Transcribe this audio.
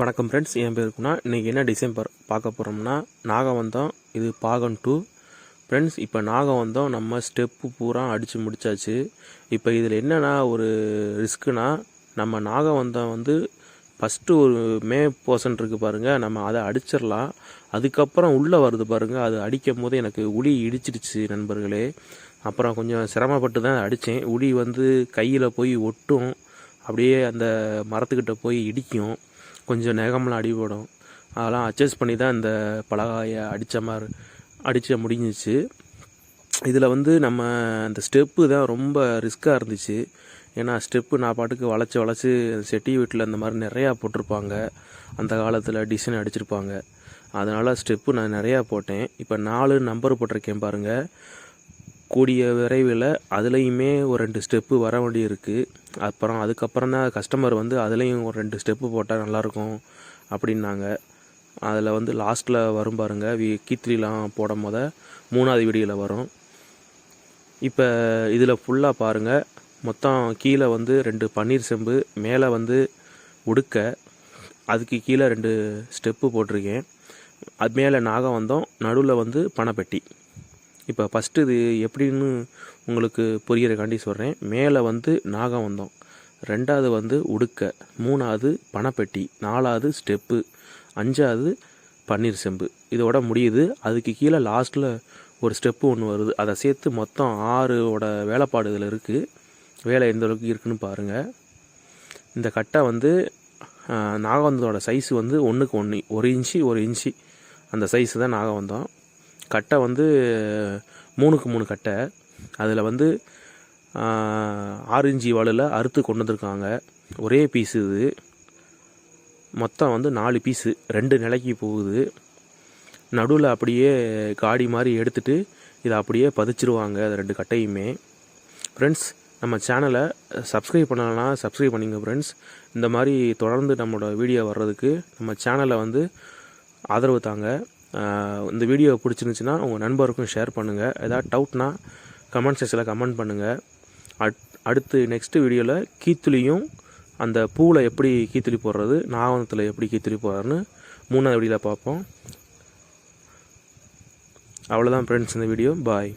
வணக்கம் ஃப்ரெண்ட்ஸ் என் பேர் இருக்குன்னா இன்றைக்கி என்ன டிசம்பர் பார்க்க போகிறோம்னா நாகவந்தம் இது பாகம் டூ ஃப்ரெண்ட்ஸ் இப்போ நாகவந்தம் நம்ம ஸ்டெப்பு பூரா அடித்து முடிச்சாச்சு. இப்போ இதில் என்னென்னா ஒரு ரிஸ்க்குனா நம்ம நாகவந்தம் வந்து ஃபஸ்ட்டு ஒரு மே போர்ஷன் இருக்குது பாருங்கள் நம்ம அதை அடிச்சிடலாம். அதுக்கப்புறம் உள்ளே வருது பாருங்கள் அது அடிக்கும் போது எனக்கு உளி இடிச்சிடுச்சு நண்பர்களே. அப்புறம் கொஞ்சம் சிரமப்பட்டு தான் அடித்தேன் உளி வந்து கையில் போய் ஒட்டும் அப்படியே அந்த மரத்துக்கிட்ட போய் இடிக்கும். கொஞ்சம் நேகமெல்லாம் அடிபடும். அதெல்லாம் அட்ஜஸ்ட் பண்ணி தான் இந்த பலகாயை அடித்த மாதிரி அடித்த முடிஞ்சிச்சு. இதில் வந்து நம்ம அந்த ஸ்டெப்பு தான் ரொம்ப ரிஸ்க்காக இருந்துச்சு. ஏன்னா ஸ்டெப்பு நான் பாட்டுக்கு வளைச்சி வளைச்சி செட்டி வீட்டில் அந்த மாதிரி நிறையா போட்டிருப்பாங்க. அந்த காலத்தில் டிசைன் அடிச்சிருப்பாங்க. அதனால் ஸ்டெப்பு நான் நிறையா போட்டேன். இப்போ நாலு நம்பர் போட்டிருக்கேன் பாருங்கள் கூடிய விரைவில் அதுலேயுமே ஒரு ரெண்டு ஸ்டெப்பு வர வேண்டி இருக்குது அப்புறம் அதுக்கப்புறம் தான் கஸ்டமர் வந்து அதுலேயும் ஒரு ரெண்டு ஸ்டெப்பு போட்டால் நல்லாயிருக்கும் அப்படின்னாங்க. அதில் வந்து லாஸ்ட்டில் வரும் பாருங்கள் வி கீத்ரிலாம் போடும் போத மூணாவது வீடியோவில் வரும். இப்போ இதில் ஃபுல்லாக பாருங்கள் மொத்தம் கீழே வந்து ரெண்டு பன்னீர் செம்பு மேலே வந்து உடுக்க அதுக்கு கீழே ரெண்டு ஸ்டெப்பு போட்டிருக்கேன். அது மேலே நாகம் வந்தோம். நடுவில் வந்து பணப்பெட்டி. இப்போ ஃபஸ்ட்டு இது எப்படின்னு உங்களுக்கு புரியறக்காண்டி சொல்கிறேன் மேலே வந்து நாகம் வந்தோம். ரெண்டாவது வந்து உடுக்க. மூணாவது பணப்பெட்டி. நாலாவது ஸ்டெப்பு. அஞ்சாவது பன்னீர் செம்பு. இதோட முடியுது. அதுக்கு கீழே லாஸ்ட்டில் ஒரு ஸ்டெப்பு ஒன்று வருது. அதை சேர்த்து மொத்தம் ஆறோட வேலைப்பாடு இதில் இருக்குது வேலை எந்த அளவுக்கு இருக்குன்னு பாருங்கள் இந்த கட்டை வந்து நாகவந்தத்தோட சைஸ் வந்து ஒன்றுக்கு ஒன்று ஒரு இன்ச்சு ஒரு இன்ச்சு. அந்த சைஸு தான் நாகவந்தம் கட்டை வந்து மூணுக்கு மூணு கட்டை. அதில் வந்து ஆறு இஞ்சி வலையில் அறுத்து கொண்டு வந்திருக்காங்க. ஒரே பீஸு இது. மொத்தம் வந்து நாலு பீஸு ரெண்டு நிலைக்கு போகுது. நடுவில் அப்படியே காடி மாதிரி எடுத்துகிட்டு இதை அப்படியே பதிச்சிருவாங்க அது ரெண்டு கட்டையுமே. ஃப்ரெண்ட்ஸ் நம்ம சேனலை சப்ஸ்கிரைப் பண்ணலன்னா சப்ஸ்கிரைப் பண்ணிங்க ஃப்ரெண்ட்ஸ் இந்த மாதிரி தொடர்ந்து நம்மளோட வீடியோ வர்றதுக்கு நம்ம சேனலை வந்து ஆதரவு தாங்க. இந்த வீடியோ பிடிச்சிருந்துச்சின்னா உங்கள் நண்பருக்கும் ஷேர் பண்ணுங்கள் ஏதாவது டவுட்னா கமெண்ட் செக்ஷனில் கமெண்ட் பண்ணுங்கள் அட் அடுத்து நெக்ஸ்ட்டு வீடியோவில் கீத்துளியும் அந்த பூவில் எப்படி கீத்துளி போடுறது நாவனத்தில் எப்படி கீத்துளி போடுறதுன்னு மூணாவது வீடியோவில் பார்ப்போம். அவ்வளோதான் ஃப்ரெண்ட்ஸ் இந்த வீடியோ. பாய்